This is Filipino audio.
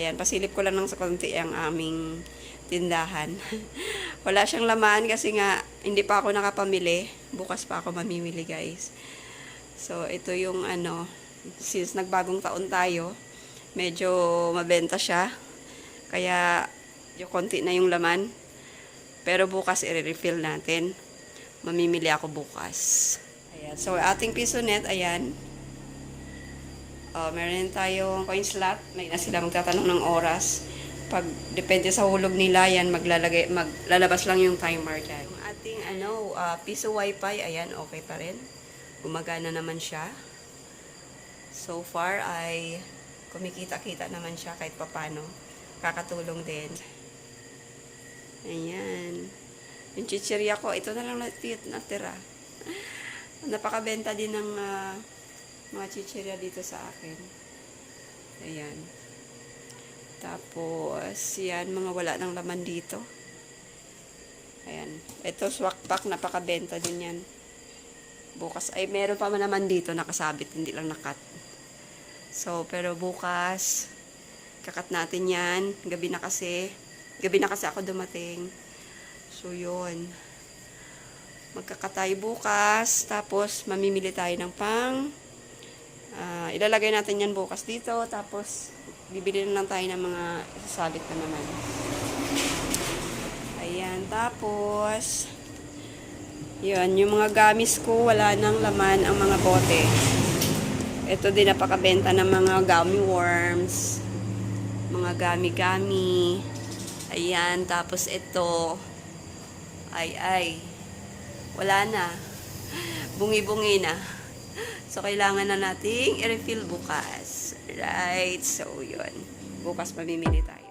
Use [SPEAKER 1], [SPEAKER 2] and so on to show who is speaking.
[SPEAKER 1] Ayan, pasilip ko lang ng sa konti ang aming tindahan. Wala siyang laman kasi nga hindi pa ako nakapamili. Bukas pa ako mamimili guys. So, ito yung ano, since nagbagong taon tayo, medyo mabenta siya. Kaya, yung konti na yung laman. Pero bukas i-refill natin. Mamimili ako bukas. Ayan. So, ating piso net, ayan. Uh, meron din tayong coin slot. May na sila magtatanong ng oras. Pag depende sa hulog nila, yan maglalagay, maglalabas lang yung timer dyan. Yung ating ano, uh, piso wifi, ayan, okay pa rin. Gumagana naman siya. So far ay kumikita-kita naman siya kahit papano. Kakatulong din. Ayan. Yung chichirya ko, ito na lang nati- natira. Napakabenta din ng ah, mga chichirya dito sa akin. Ayan. Tapos, yan, mga wala ng laman dito. Ayan. Ito, swak pack, napakabenta din yan. Bukas, ay meron pa man naman dito nakasabit, hindi lang nakat. So, pero bukas, kakat natin yan. Gabi na kasi. Gabi na kasi ako dumating. So, yun. Magkakatay bukas. Tapos, mamimili tayo ng pang. Ah, ilalagay natin yan bukas dito. Tapos, bibili na lang tayo ng mga sasalit na naman. Ayan. Tapos, yun. Yung mga gamis ko, wala nang laman ang mga bote. Ito din napakabenta ng mga gummy worms. Mga gami-gami. Ayan. Tapos ito. Ay, ay. Wala na. Bungi-bungi na. So, kailangan na nating i-refill bukas. Right. So, yun. Bukas mamimili tayo.